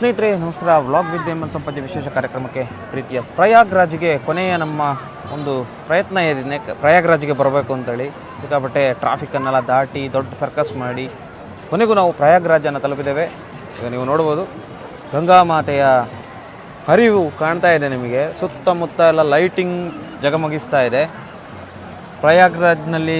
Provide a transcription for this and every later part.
ಸ್ನೇಹಿತರೆ, ನಮಸ್ಕಾರ. ವ್ಲಾಗ್ ವಿದ್ಯೆ ಸಂಪತ್ತಿ ವಿಶೇಷ ಕಾರ್ಯಕ್ರಮಕ್ಕೆ ಪ್ರೀತಿಯ ಪ್ರಯಾಗ್ರಾಜ್ಗೆ ಕೊನೆಯ ನಮ್ಮ ಒಂದು ಪ್ರಯತ್ನ ಏನಿದೆ, ಪ್ರಯಾಗ್ರಾಜ್ಗೆ ಬರಬೇಕು ಅಂತೇಳಿ. ಸಿಕ್ಕಾಪಟ್ಟೆ ಟ್ರಾಫಿಕನ್ನೆಲ್ಲ ದಾಟಿ ದೊಡ್ಡ ಸರ್ಕಸ್ ಮಾಡಿ ಕೊನೆಗೂ ನಾವು ಪ್ರಯಾಗ್ರಾಜನ್ನು ತಲುಪಿದ್ದೇವೆ. ಈಗ ನೀವು ನೋಡ್ಬೋದು, ಗಂಗಾ ಮಾತೆಯ ಹರಿವು ಕಾಣ್ತಾ ಇದೆ ನಿಮಗೆ. ಸುತ್ತಮುತ್ತ ಎಲ್ಲ ಲೈಟಿಂಗ್ ಜಗಮಗಿಸ್ತಾ ಇದೆ. ಪ್ರಯಾಗ್ರಾಜ್ನಲ್ಲಿ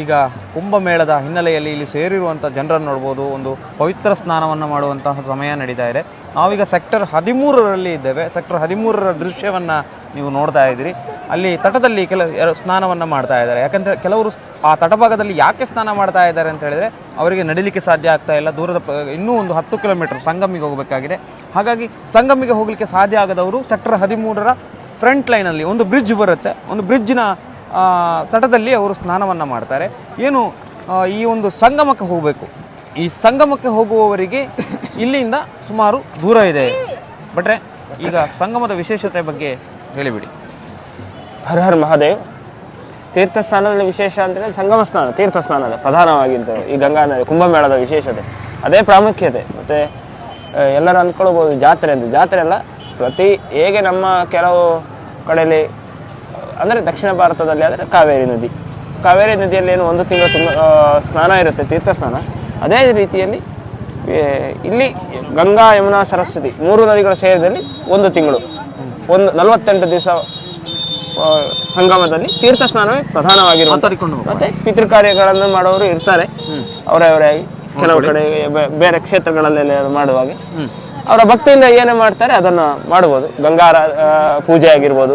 ಈಗ ಕುಂಭಮೇಳದ ಹಿನ್ನೆಲೆಯಲ್ಲಿ ಇಲ್ಲಿ ಸೇರಿರುವಂಥ ಜನರನ್ನು ನೋಡ್ಬೋದು. ಒಂದು ಪವಿತ್ರ ಸ್ನಾನವನ್ನು ಮಾಡುವಂತಹ ಸಮಯ ನಡೀತಾ ಇದೆ. ನಾವೀಗ ಸೆಕ್ಟರ್ ಹದಿಮೂರರಲ್ಲಿ ಇದ್ದೇವೆ. ಸೆಕ್ಟರ್ ಹದಿಮೂರರ ದೃಶ್ಯವನ್ನು ನೀವು ನೋಡ್ತಾ ಇದ್ದೀರಿ. ಅಲ್ಲಿ ತಟದಲ್ಲಿ ಕೆಲ ಸ್ನಾನವನ್ನು ಮಾಡ್ತಾ ಇದ್ದಾರೆ. ಯಾಕಂದರೆ ಕೆಲವರು ಆ ತಟಭಾಗದಲ್ಲಿ ಯಾಕೆ ಸ್ನಾನ ಮಾಡ್ತಾ ಇದ್ದಾರೆ ಅಂತ ಹೇಳಿದರೆ ಅವರಿಗೆ ನಡಿಲಿಕ್ಕೆ ಸಾಧ್ಯ ಆಗ್ತಾ ಇಲ್ಲ. ದೂರದ ಇನ್ನೂ ಒಂದು ಹತ್ತು ಕಿಲೋಮೀಟರ್ ಸಂಗಮಿಗೆ ಹೋಗಬೇಕಾಗಿದೆ. ಹಾಗಾಗಿ ಸಂಗಮಿಗೆ ಹೋಗಲಿಕ್ಕೆ ಸಾಧ್ಯ ಆಗದವರು ಸೆಕ್ಟರ್ ಹದಿಮೂರರ ಫ್ರಂಟ್ ಲೈನಲ್ಲಿ ಒಂದು ಬ್ರಿಡ್ಜ್ ಬರುತ್ತೆ. ಒಂದು ಬ್ರಿಡ್ಜ್ನ ತಟದಲ್ಲಿ ಅವರು ಸ್ನಾನವನ್ನು ಮಾಡ್ತಾರೆ. ಏನು ಈ ಒಂದು ಸಂಗಮಕ್ಕೆ ಹೋಗಬೇಕು. ಈ ಸಂಗಮಕ್ಕೆ ಹೋಗುವವರಿಗೆ ಇಲ್ಲಿಂದ ಸುಮಾರು ದೂರ ಇದೆ. ಬಟ್ರೆ ಈಗ ಸಂಗಮದ ವಿಶೇಷತೆ ಬಗ್ಗೆ ಹೇಳಿಬಿಡಿ. ಹರ ಹರ್ ಮಹಾದೇವ್. ತೀರ್ಥ ಸ್ನಾನದ ವಿಶೇಷ ಅಂದರೆ ಸಂಗಮ ಸ್ನಾನ ತೀರ್ಥ ಸ್ನಾನದ ಪ್ರಧಾನವಾಗಿದ್ದು ಈ ಗಂಗಾ ನದಿ, ಕುಂಭಮೇಳದ ವಿಶೇಷತೆ. ಅದೇ ಪ್ರಾಮುಖ್ಯತೆ. ಮತ್ತು ಎಲ್ಲರೂ ಅಂದ್ಕೊಳ್ಬೋದು ಜಾತ್ರೆ ಅಂತ. ಜಾತ್ರೆ ಅಲ್ಲ, ಪ್ರತಿ, ಹೇಗೆ ನಮ್ಮ ಕೆಲವು ಕಡೆಯಲ್ಲಿ ಅಂದರೆ ದಕ್ಷಿಣ ಭಾರತದಲ್ಲಿ ಆದರೆ ಕಾವೇರಿ ನದಿ. ಕಾವೇರಿ ನದಿಯಲ್ಲಿ ಏನು ಒಂದು ತಿಂಗಳು ತುಂಬ ಸ್ನಾನ ಇರುತ್ತೆ ತೀರ್ಥ ಸ್ನಾನ ಅದೇ ರೀತಿಯಲ್ಲಿ ಇಲ್ಲಿ ಗಂಗಾ ಯಮುನಾ ಸರಸ್ವತಿ ಮೂರು ನದಿಗಳ ಸೇರಿದಲ್ಲಿ ಒಂದು ತಿಂಗಳು. ಒಂದು ನಲವತ್ತೆಂಟು ದಿವಸ ಸಂಗಮದಲ್ಲಿ ತೀರ್ಥ ಸ್ನಾನವೇ ಪ್ರಧಾನವಾಗಿರುವಂಥ ಮತ್ತೆ ಪಿತೃ ಕಾರ್ಯಗಳನ್ನು ಮಾಡೋರು ಇರ್ತಾರೆ. ಅವರೇ ಕೆಲವು ಕಡೆ ಬೇರೆ ಕ್ಷೇತ್ರಗಳಲ್ಲೆಲ್ಲ ಮಾಡುವಾಗ. ಅವರ ಭಕ್ತಿಯಿಂದ ಏನೇ ಮಾಡ್ತಾರೆ ಅದನ್ನು ಮಾಡ್ಬೋದು. ಗಂಗಾರ ಆ, ಪೂಜೆ ಆಗಿರ್ಬೋದು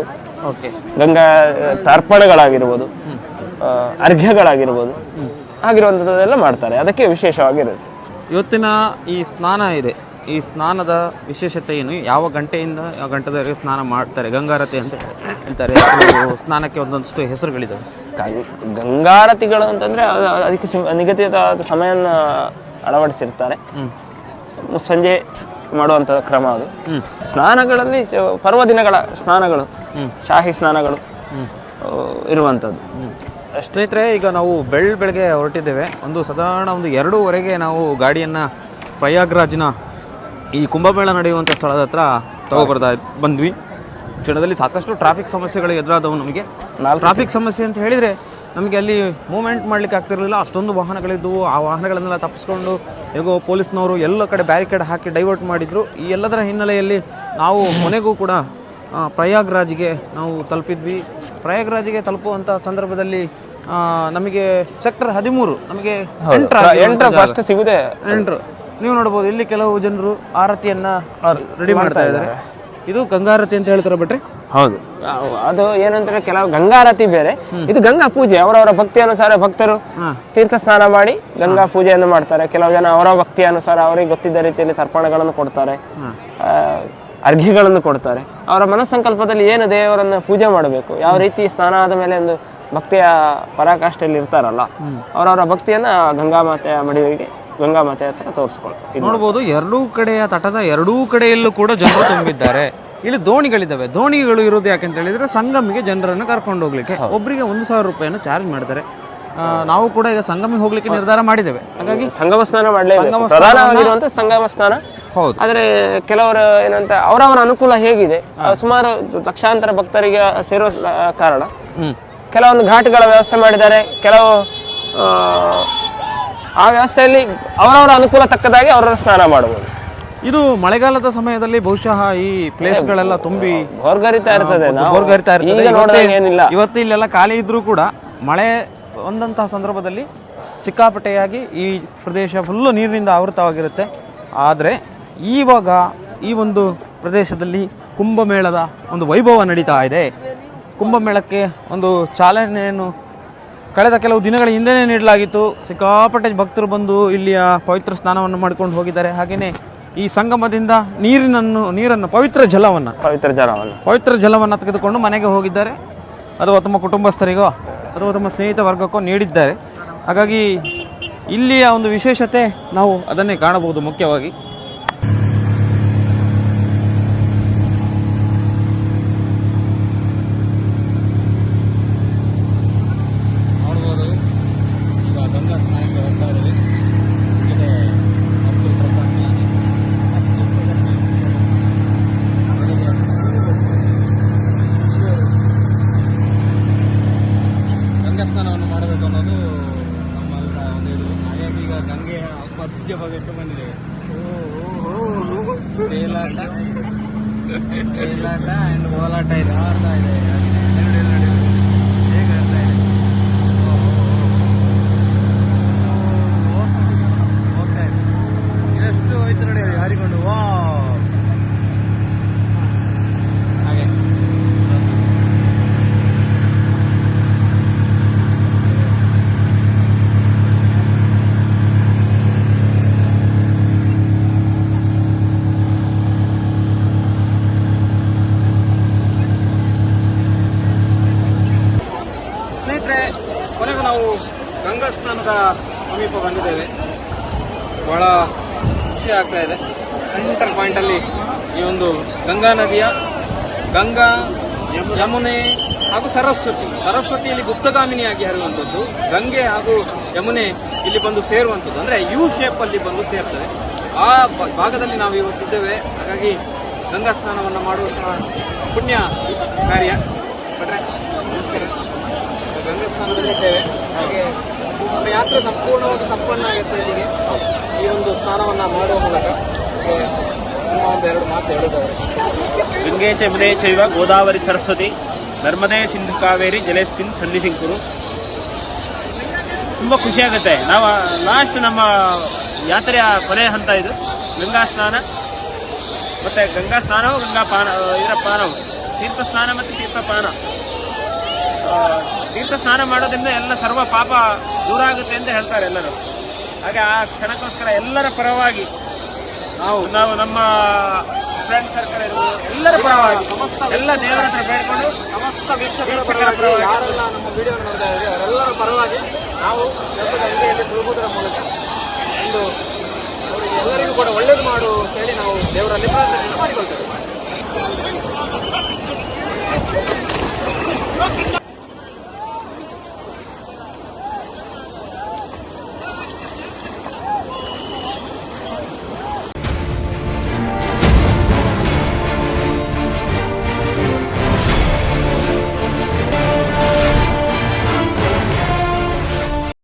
ಗಂಗಾ ತರ್ಪಣಗಳಾಗಿರ್ಬೋದು ಅರ್ಘ್ಯಗಳಾಗಿರ್ಬೋದು ಆಗಿರುವಂಥದ್ದೆಲ್ಲ ಮಾಡ್ತಾರೆ. ಅದಕ್ಕೆ ವಿಶೇಷವಾಗಿರುತ್ತೆ. ಇವತ್ತಿನ ಈ ಸ್ನಾನ ಇದೆ. ಈ ಸ್ನಾನದ ವಿಶೇಷತೆ ಏನು? ಯಾವ ಗಂಟೆಯಿಂದ ಯಾವ ಗಂಟೆದವರೆಗೆ ಸ್ನಾನ ಮಾಡ್ತಾರೆ? ಗಂಗಾರತಿ ಅಂತ ಹೇಳ್ತಾರೆ. ಸ್ನಾನಕ್ಕೆ ಒಂದೊಂದಷ್ಟು ಹೆಸರುಗಳಿದ್ದಾವೆ ಗಂಗಾರತಿಗಳು ಅಂತಂದರೆ ಅದು- ಅದು ಅದಕ್ಕೆ ನಿಗದಿತ ಸಮಯವನ್ನು ಅಳವಡಿಸಿರ್ತಾರೆ. ಸಂಜೆ ಮಾಡುವಂಥ ಕ್ರಮ ಅದು. ಸ್ನಾನಗಳಲ್ಲಿ ಪರ್ವ ಪರ್ವದಿನಗಳ ಸ್ನಾನಗಳು ಶಾಹಿ ಸ್ನಾನಗಳು ಇರುವಂಥದ್ದು ಸ್ನೇಹಿತರೆ ಈಗ ನಾವು ಬೆಳ್ ಬೆಳಗ್ಗೆ ಹೊರಟಿದ್ದೇವೆ. ಒಂದು ಸಾಧಾರಣ ಒಂದು ಎರಡೂವರೆಗೆ ನಾವು ಗಾಡಿಯನ್ನು ಪ್ರಯಾಗ್ರಾಜ್ನ ಈ ಕುಂಭಮೇಳ ನಡೆಯುವಂಥ ಸ್ಥಳದ ಹತ್ರ ತಗೊಬರ್ತಾ ಬಂದ್ವಿ. ಕ್ಷಣದಲ್ಲಿ ಸಾಕಷ್ಟು ಟ್ರಾಫಿಕ್ ಸಮಸ್ಯೆಗಳು ಎದುರಾದವು ನಮಗೆ. ಟ್ರಾಫಿಕ್ ಸಮಸ್ಯೆ ಅಂತ ಹೇಳಿದರೆ ನಮಗೆ ಅಲ್ಲಿ ಮೂವ್ಮೆಂಟ್ ಮಾಡ್ಲಿಕ್ಕೆ ಆಗ್ತಿರಲಿಲ್ಲ. ಅಷ್ಟೊಂದು ವಾಹನಗಳಿದ್ದವು. ಆ ವಾಹನಗಳನ್ನೆಲ್ಲ ತಪ್ಪಿಸ್ಕೊಂಡು ಹೇಗೋ ಪೊಲೀಸ್ನವರು ಎಲ್ಲ ಕಡೆ ಬ್ಯಾರಿಕೇಡ್ ಹಾಕಿ ಡೈವರ್ಟ್ ಮಾಡಿದರು. ಈ ಎಲ್ಲದರ ಹಿನ್ನೆಲೆಯಲ್ಲಿ ನಾವು ಮನೆಗೂ ಕೂಡ ಪ್ರಯಾಗ್ರಾಜ್ಗೆ ನಾವು ತಲುಪಿದ್ವಿ. ಪ್ರಯಾಗ್ರಾಜ್ಗೆ ತಲುಪುವಂಥ ಸಂದರ್ಭದಲ್ಲಿ ನಮಗೆ ಸೆಕ್ಟರ್ ಹದಿಮೂರು ನಮಗೆ ಎಂಟ್ರ ಫಸ್ಟ್ ಸಿಗುದೇ. ಎಂಟ್ರು. ನೀವು ನೋಡ್ಬೋದು ಇಲ್ಲಿ ಕೆಲವು ಜನರು ಆರತಿಯನ್ನು ರೆಡಿ ಮಾಡ್ತಾ ಇದ್ದಾರೆ. ಇದು ಗಂಗಾರತಿ ಅಂತ ಹೇಳ್ತಾರೆ ಬಿಟ್ರೆ ಹೌದು. ಅದು ಏನಂದ್ರೆ ಕೆಲವು ಗಂಗಾರತಿ ಬೇರೆ. ಇದು ಗಂಗಾ ಪೂಜೆ ಅವರವರ ಭಕ್ತಿ ಅನುಸಾರ ಭಕ್ತರು ತೀರ್ಥ ಸ್ನಾನ ಮಾಡಿ ಗಂಗಾ ಪೂಜೆಯನ್ನು ಮಾಡ್ತಾರೆ. ಕೆಲವು ಜನ ಅವರ ಭಕ್ತಿ ಅನುಸಾರ ಅವರಿಗೆ ಗೊತ್ತಿದ್ದ ರೀತಿಯಲ್ಲಿ ತರ್ಪಣಗಳನ್ನು ಕೊಡ್ತಾರೆ. ಅರ್ಘಿಗಳನ್ನು ಕೊಡ್ತಾರೆ. ಅವರ ಮನಸ್ಸಂಕಲ್ಪದಲ್ಲಿ ಏನು ದೇವರನ್ನು ಪೂಜೆ ಮಾಡಬೇಕು? ಯಾವ ರೀತಿ ಸ್ನಾನ ಆದ ಮೇಲೆ ಒಂದು ಭಕ್ತಿಯ ಪರಾಕಾಷ್ಠೆಯಲ್ಲಿ ಇರ್ತಾರಲ್ಲ ಅವರವರ ಭಕ್ತಿಯನ್ನ ಗಂಗಾ ಮಾತೆಯ ಮಡಿಗೆ ಗಂಗಾ ಮಾತೆ ಹತ್ರ ತೋರಿಸ್ಕೊಳ್ತಾರೆ. ನೋಡ್ಬೋದು ಎರಡೂ ಕಡೆಯ ತಟದ ಎರಡೂ ಕಡೆಯಲ್ಲೂ ಕೂಡ ಜನರು ತುಂಬಿದ್ದಾರೆ. ಇಲ್ಲಿ ದೋಣಿಗಳಿದ್ದಾವೆ ದೋಣಿಗಳು ಇರೋದು ಯಾಕಂತ ಹೇಳಿದ್ರೆ ಸಂಗಮಿಗೆ ಜನರನ್ನು ಕರ್ಕೊಂಡು ಹೋಗ್ಲಿಕ್ಕೆ. ಒಬ್ಬರಿಗೆ ಒಂದು ಸಾವಿರ ರೂಪಾಯಿಯನ್ನು ಚಾರ್ಜ್ ಮಾಡ್ತಾರೆ. ನಾವು ಕೂಡ ಈಗ ಸಂಗಮಿಗೆ ಹೋಗ್ಲಿಕ್ಕೆ ನಿರ್ಧಾರ ಮಾಡಿದ್ದೇವೆ. ಹಾಗಾಗಿ ಸಂಗಮ ಸ್ನಾನ ಮಾಡಲೇಬೇಕು. ಪ್ರಧಾನವಾಗಿರುವಂತ ಸಂಗಮ ಸ್ನಾನ. ಹೌದು. ಆದರೆ ಕೆಲವರು ಏನಂತ ಅವರವರ ಅನುಕೂಲ ಹೇಗಿದೆ? ಸುಮಾರು ಲಕ್ಷಾಂತರ ಭಕ್ತರಿಗೆ ಸೇರೋ ಕಾರಣ. ಹ್ಮ್. ಕೆಲವೊಂದು ಘಾಟ್ಗಳ ವ್ಯವಸ್ಥೆ ಮಾಡಿದ್ದಾರೆ. ಕೆಲವು ಆ, ವ್ಯವಸ್ಥೆಯಲ್ಲಿ ಅವರವರ ಅನುಕೂಲ ತಕ್ಕದಾಗಿ ಅವರವರ ಸ್ನಾನ ಮಾಡಬಹುದು. ಇದು ಮಳೆಗಾಲದ ಸಮಯದಲ್ಲಿ ಬಹುಶಃ ಈ ಪ್ಲೇಸ್ಗಳೆಲ್ಲ ತುಂಬಿ ಹೊರಗರಿತಾ ಇರ್ತದೆ ಹೊರಗರಿತಾ ಇರ್ತದೆ. ಏನಿಲ್ಲ. ಇವತ್ತು ಇಲ್ಲೆಲ್ಲ ಖಾಲಿ ಇದ್ರೂ ಕೂಡ ಮಳೆ ಒಂದಂತಹ ಸಂದರ್ಭದಲ್ಲಿ ಸಿಕ್ಕಾಪಟ್ಟೆಯಾಗಿ ಈ ಪ್ರದೇಶ ಫುಲ್ಲು ನೀರಿನಿಂದ ಆವೃತವಾಗಿರುತ್ತೆ ಆದರೆ ಈವಾಗ ಈ ಒಂದು ಪ್ರದೇಶದಲ್ಲಿ ಕುಂಭಮೇಳದ ಒಂದು ವೈಭವ ನಡೀತಾ ಇದೆ. ಕುಂಭಮೇಳಕ್ಕೆ ಒಂದು ಚಾಲನೆಯನ್ನು ಕಳೆದ ಕೆಲವು ದಿನಗಳ ಹಿಂದೆಯೇ ನೀಡಲಾಗಿತ್ತು. ಸಿಕ್ಕಾಪಟ್ಟೆ ಭಕ್ತರು ಬಂದು ಇಲ್ಲಿಯ ಪವಿತ್ರ ಸ್ನಾನವನ್ನು ಮಾಡ್ಕೊಂಡು ಹೋಗಿದ್ದಾರೆ. ಹಾಗೆಯೇ ಈ ಸಂಗಮದಿಂದ ನೀರಿನನ್ನು ನೀರನ್ನು ಪವಿತ್ರ ಜಲವನ್ನು ಪವಿತ್ರ ಜಲವನ್ನು. ಪವಿತ್ರ ಜಲವನ್ನು ತೆಗೆದುಕೊಂಡು ಮನೆಗೆ ಹೋಗಿದ್ದಾರೆ. ಅಥವಾ ತಮ್ಮ ಕುಟುಂಬಸ್ಥರಿಗೋ ಅಥವಾ ತಮ್ಮ ಸ್ನೇಹಿತ ವರ್ಗಕ್ಕೋ ನೀಡಿದ್ದಾರೆ. ಹಾಗಾಗಿ ಇಲ್ಲಿಯ ಒಂದು ವಿಶೇಷತೆ ನಾವು ಅದನ್ನೇ ಕಾಣಬಹುದು ಮುಖ್ಯವಾಗಿ ನೋಡ್ಬೋದು ಈಗ ಗಂಗಾ ಸ್ನಾನಕ್ಕೆ ಹೋಗ್ತಾ ಇದ್ದೀವಿ ಇದು ಅಬ್ದುಲ್ ಪ್ರಸಾದ್ ಮಿಯಾನಿ. ವಾದ್ಯ ಭಾಗಕ್ಕೆ ಬಂದಿದ್ದೇವೆ. ತೇಲಾಟ. ತೇಲಾಟ ಅಂಡ್ ಓಲಾಟ ಇದೆ ಆಡ್ತಾ ಇದೆ ಎರಡು ಎರಡು ಹೇಗೆ ಆಡ್ತಾ ಇದೆ ಹೋಗ್ತಾ ಇದೆ ಎಷ್ಟು ಹೋಯ್ತು ನೋಡಿ ಯಾರಿಕೊಂಡು ವಾ ಹಾಗೆ ಸ್ನೇಹಿತರೆ ಕೊನೆಗೂ ನಾವು ಗಂಗಾ ಸಮೀಪ ಬಂದಿದ್ದೇವೆ. ಬಹಳ ಖುಷಿ ಆಗ್ತಾ ಇದೆ. ಸೆಂಟರ್ ಪಾಯಿಂಟ್ ಅಲ್ಲಿ ಈ ಒಂದು ಗಂಗಾ ನದಿಯ ಗಂಗಾ, ಯಮುನೆ ಹಾಗೂ ಸರಸ್ವತಿ. ಸರಸ್ವತಿಯಲ್ಲಿ ಗುಪ್ತಗಾಮಿನಿಯಾಗಿ ಹರಿಯುವಂಥದ್ದು. ಗಂಗೆ ಹಾಗೂ ಯಮುನೆ ಇಲ್ಲಿ ಬಂದು ಸೇರುವಂಥದ್ದು. ಅಂದ್ರೆ ಯು ಶೇಪಲ್ಲಿ ಬಂದು ಸೇರ್ತವೆ ಆ ಭಾಗದಲ್ಲಿ ನಾವು ಇವತ್ತಿದ್ದೇವೆ ಹಾಗಾಗಿ ಗಂಗಾ ಸ್ನಾನವನ್ನು ಮಾಡುವಂತಹ ಪುಣ್ಯ ಕಾರ್ಯ. ನಮಸ್ಕಾರ. ಗಂಗಾ ಸ್ನಾನದಲ್ಲಿದ್ದೇವೆ ಹಾಗೆ ನಮ್ಮ ಯಾತ್ರೆ ಸಂಪೂರ್ಣವಾಗಿ ಸಂಪನ್ನ ಆಗುತ್ತೆ ಇಲ್ಲಿಗೆ. ಈ ಒಂದು ಸ್ನಾನವನ್ನ ಮಾಡುವ ಮೂಲಕ. ಒಂದು ಎರಡು ಮಾತು ಚೈವ, ಗೋದಾವರಿ, ಸರಸ್ವತಿ, ನರ್ಮದೇ, ಸಿಂಧು, ಕಾವೇರಿ ಜಲೇಸ್ಮಿನ್ ಸನ್ನಿಧಿಂಕುರು ತುಂಬ ಖುಷಿಯಾಗುತ್ತೆ ನಾವು ಲಾಸ್ಟ್ ನಮ್ಮ ಯಾತ್ರೆಯ ಕೊನೆ ಹಂತ ಇದು. ಗಂಗಾ ಸ್ನಾನ. ಮತ್ತೆ ಗಂಗಾ ಸ್ನಾನವು ಗಂಗಾ ಪಾನ, ಇದರ ಪಾನವು. ತೀರ್ಥ ಸ್ನಾನ ಮತ್ತು ತೀರ್ಥಪಾನ ತೀರ್ಥ ಸ್ನಾನ ಮಾಡೋದ್ರಿಂದ ಎಲ್ಲ ಸರ್ವ ಪಾಪ ದೂರ ಆಗುತ್ತೆ ಅಂತ ಹೇಳ್ತಾರೆ ಎಲ್ಲರೂ ಹಾಗೆ ಆ ಕ್ಷಣಕ್ಕೋಸ್ಕರ ಎಲ್ಲರ ಪರವಾಗಿ ನಾವು ನಾವು ನಮ್ಮ ಫ್ರೆಂಡ್ ಸರ್ಕಲ್ ಎಲ್ಲರ ಪರವಾಗಿ ಸಮಸ್ತ ಎಲ್ಲ ದೇವರ ಹತ್ರ ಬೇಡ್ಕೊಂಡು ಸಮಸ್ತ ವೀಕ್ಷಕರ ಪರವಾಗಿ. ಯಾರೆಲ್ಲ ನಮ್ಮ ವಿಡಿಯೋ ನೋಡ್ತಾ ಇದ್ದಾರೆ ಅವರೆಲ್ಲರ ಪರವಾಗಿ ನಾವು ಅಂಗಡಿಯಲ್ಲಿ ಮುಳುಗುವುದರ ಮೂಲಕ ಒಂದು ಅವರಿಗೆ ಎಲ್ಲರಿಗೂ ಕೂಡ ಒಳ್ಳೇದು ಮಾಡು ಅಂತ ಹೇಳಿ ನಾವು ದೇವರಲ್ಲಿ ಪ್ರಾರ್ಥನೆಯನ್ನು ಮಾಡಿಕೊಳ್ತೇವೆ